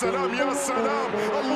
Selam ya selam. Allah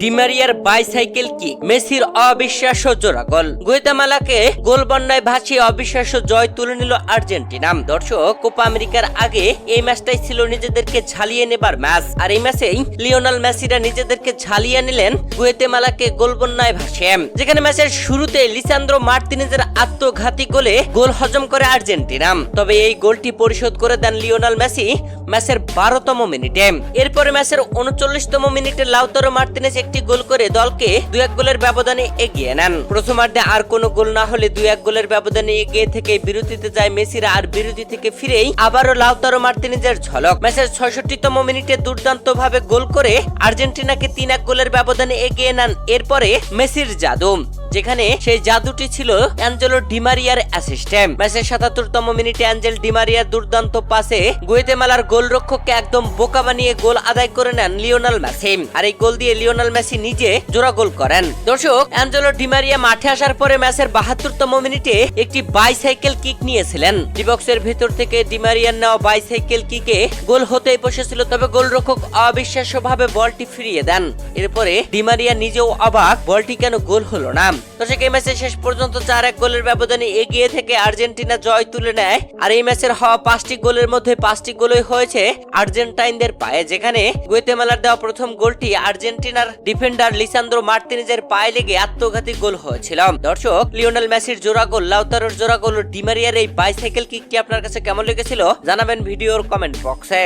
ডিমারিয়ার bicycle কি? মেসির অবিশ্বাস্য জোড়া গোল গুয়েতামালাকে গোল বন্যায় ভাসিয়ে অবিশ্বাস্য জয় তুলে নিল আর্জেন্টিনা। দর্শক, কোপা আমেরিকার আগে এই ম্যাচটাই ছিল নিজেদেরকে ঝালিয়ে নেবার ম্যাচ। আর এই ম্যাচেই লিওনাল মেসিরা নিজেদেরকে ঝালিয়ে নিলেন গুয়েতেমালাকে গোল বন্যায় ভাসিয়ে। যেখানে ম্যাচের শুরুতে লিসান্দ্রো মার্তিনেজের আত্মঘাতী গোলে গোল হজম করে আর্জেন্টিনা। তবে এই গোলটি পরিশোধ করে দেন লিওনাল মেসি ম্যাচের বারোতম মিনিটে। এরপরে ম্যাচের উনচল্লিশতম মিনিটে লাউতারো মার্তিনেজ একটি গোল করে দলকে দুই এক গোলের ব্যবধানে এগিয়ে নেন। প্রথমার্ধে আর কোনো গোল না হলে দুই এক গোলের ব্যবধানে এগিয়ে থেকে বিরতিতে যায় মেসিরা আর বিরতি থেকে ফিরেই আবারও লাউতারো মার্তিনিজের ঝলক। ম্যাচের ছয়ষট্টিতম মিনিটে দুর্দান্ত ভাবে গোল করে আর্জেন্টিনাকে তিন এক গোলের ব্যবধানে এগিয়ে নেন। এরপরে মেসির জাদু। যেখানে সেই জাদুটি ছিল অ্যাঞ্জেলো ডিমারিয়ার অ্যাসিস্ট্যান্ট। ম্যাচের সাতাত্তরতম মিনিটে অ্যাঞ্জেল ডিমারিয়ার দুর্দান্ত পাসে গুয়েতেমালার গোলরক্ষককে একদম বোকা বানিয়ে গোল আদায় করে নেন লিওনাল মেসি। আর এই গোল দিয়ে লিওনাল মেসি নিজে জোড়া গোল করেন। দর্শক, অ্যাঞ্জেলো ডিমারিয়া মাঠে আসার পরে ম্যাচের বাহাত্তরতম মিনিটে একটি বাইসাইকেল কিক নিয়েছিলেন। ডিবক্সের ভেতর থেকে ডিমারিয়ার নেওয়া বাইসাইকেল কিকে গোল হতেই বসেছিল, তবে গোলরক্ষক অবিশ্বাস্যভাবে বলটি ফিরিয়ে দেন। এরপরে ডিমারিয়া নিজেও অবাক, বলটি কেন গোল হলো না? দর্শক এই ম্যাচে শেষ পর্যন্ত চার এক গোলের ব্যবধানে এগিয়ে থেকে আর্জেন্টিনা জয় তুলে নেয়? আর এই ম্যাচের হওয়া পাঁচটি গোলের মধ্যে পাঁচটি গোলই হয়েছে আর্জেন্টাইনদের পায়ে, যেখানে গুয়েতেমালার দেওয়া প্রথম গোলটি আর্জেন্টিনার ডিফেন্ডার লিসান্দ্রো মার্তিনেজের পায়ে লেগে আত্মঘাতী গোল হয়েছিল। দর্শক, লিওনেল মেসির জোড়া গোল, লাউতারোর জোড়া গোল, ডিমারিয়ার এই বাইসাইকেল কিকটি আপনার কাছে কেমন লেগেছিল? জানাবেন ভিডিওর কমেন্ট বক্সে